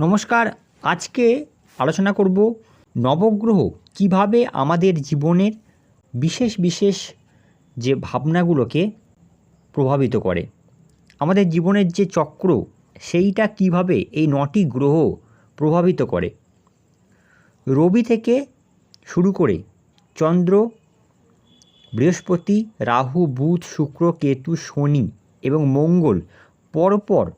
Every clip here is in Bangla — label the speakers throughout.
Speaker 1: নমস্কার, আজকে আলোচনা করব নবগ্রহ কীভাবে আমাদের জীবনের বিশেষ বিশেষ যে ভাবনাগুলোকে প্রভাবিত করে। আমাদের জীবনের যে চক্র, সেইটা কীভাবে এই নটি গ্রহ প্রভাবিত করে। রবি থেকে শুরু করে চন্দ্র, বৃহস্পতি, রাহু, বুধ, শুক্র, কেতু, শনি এবং মঙ্গল পরপর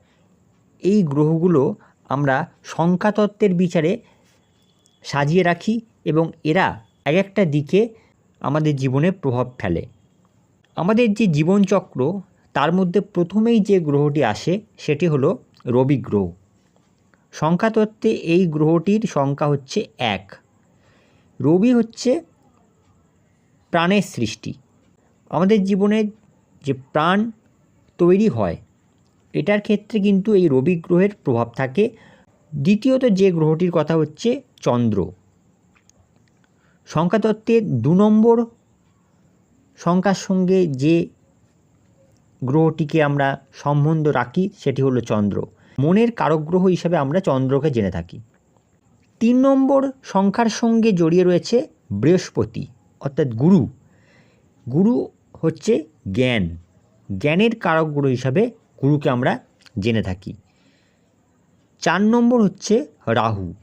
Speaker 1: এই গ্রহগুলো আমরা সংখ্যাতত্ত্বের বিচারে সাজিয়ে রাখি এবং এরা এক একটা দিকে আমাদের জীবনে প্রভাব ফেলে। আমাদের যে জীবনচক্র, তার মধ্যে প্রথমেই যে গ্রহটি আসে, সেটি হলো রবি গ্রহ। সংখ্যাতত্ত্বে এই গ্রহটির সংখ্যা হচ্ছে এক। রবি হচ্ছে প্রাণের সৃষ্টি। আমাদের জীবনে যে প্রাণ তৈরি হয় এটার ক্ষেত্রে কিন্তু এই রবি গ্রহের প্রভাব থাকে। দ্বিতীয়ত যে গ্রহটির কথা হচ্ছে চন্দ্র। সংখ্যাতত্ত্বে দু নম্বর সংখ্যার সঙ্গে যে গ্রহটিকে আমরা সম্বন্ধ রাখি, সেটি হলো চন্দ্র। মনের কারক গ্রহ হিসাবে আমরা চন্দ্রকে জেনে থাকি। তিন নম্বর সংখ্যার সঙ্গে জড়িয়ে রয়েছে বৃহস্পতি, অর্থাৎ গুরু। গুরু হচ্ছে জ্ঞান। জ্ঞানের কারক গ্রহ হিসাবে গুরুকে আমরা জেনে থাকি। চার নম্বর হচ্ছে রাহু।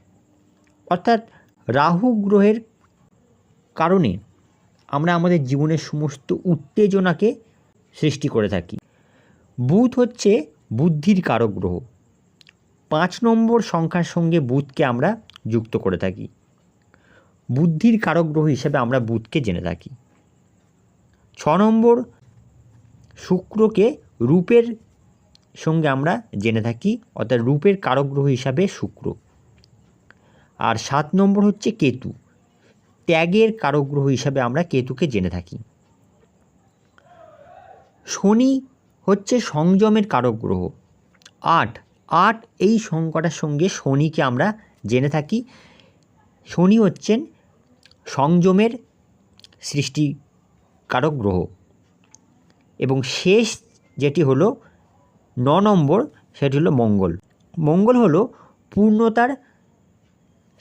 Speaker 1: অর্থাৎ রাহু গ্রহের কারণে আমরা আমাদের জীবনের সমস্ত উত্তেজনাকে সৃষ্টি করে থাকি। বুধ হচ্ছে বুদ্ধির কারক গ্রহ। পাঁচ নম্বর সংখ্যার সঙ্গে বুধকে আমরা যুক্ত করে থাকি। বুদ্ধির কারক গ্রহ হিসেবে আমরা বুধকে জেনে থাকি। ছ নম্বর শুক্রকে রূপের সঙ্গে আমরা জেনে থাকি, অর্থাৎ রূপের কারক গ্রহ হিসাবে শুক্র। আর সাত নম্বর হচ্ছে কেতু। ত্যাগের কারক গ্রহ হিসাবে আমরা কেতুকে জেনে থাকি। শনি হচ্ছে সংযমের কারক গ্রহ আট। আট এই সংকটার সঙ্গে শনিকে আমরা জেনে থাকি। শনি হচ্ছেন সংযমের সৃষ্টি কারক গ্রহ এবং শেষ যেটি হলো ন নম্বর, সেটি হলো মঙ্গল। মঙ্গল হলো পূর্ণতার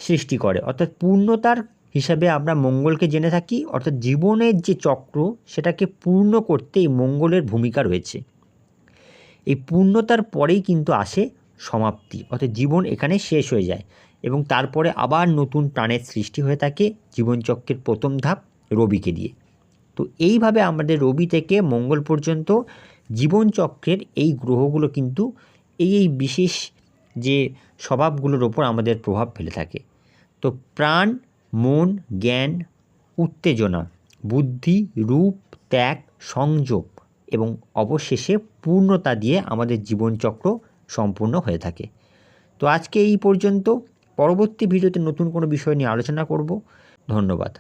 Speaker 1: সৃষ্টি করে। অর্থাৎ পূর্ণতার হিসাবে আমরা মঙ্গলকে জেনে থাকি, অর্থাৎ জীবনের যে চক্র, সেটাকে পূর্ণ করতে এই মঙ্গলের ভূমিকা রয়েছে। এই পূর্ণতার পরেই কিন্তু আসে সমাপ্তি, অর্থাৎ জীবন এখানে শেষ হয়ে যায় এবং তারপরে আবার নতুন প্রাণের সৃষ্টি হয়ে থাকে জীবনচক্রের প্রথম ধাপ রবিকে দিয়ে। তো এইভাবে আমাদের রবি থেকে মঙ্গল পর্যন্ত জীবনচক্রের এই গ্রহগুলো কিন্তু এই এই বিশেষ যে স্বভাবগুলোর ওপর আমাদের প্রভাব ফেলে থাকে। তো প্রাণ, মন, জ্ঞান, উত্তেজনা, বুদ্ধি, রূপ, ত্যাগ, সংযোগ এবং অবশেষে পূর্ণতা দিয়ে আমাদের জীবনচক্র সম্পূর্ণ হয়ে থাকে। তো আজকে এই পর্যন্ত। পরবর্তী ভিডিওতে নতুন কোনো বিষয় নিয়ে আলোচনা করব। ধন্যবাদ।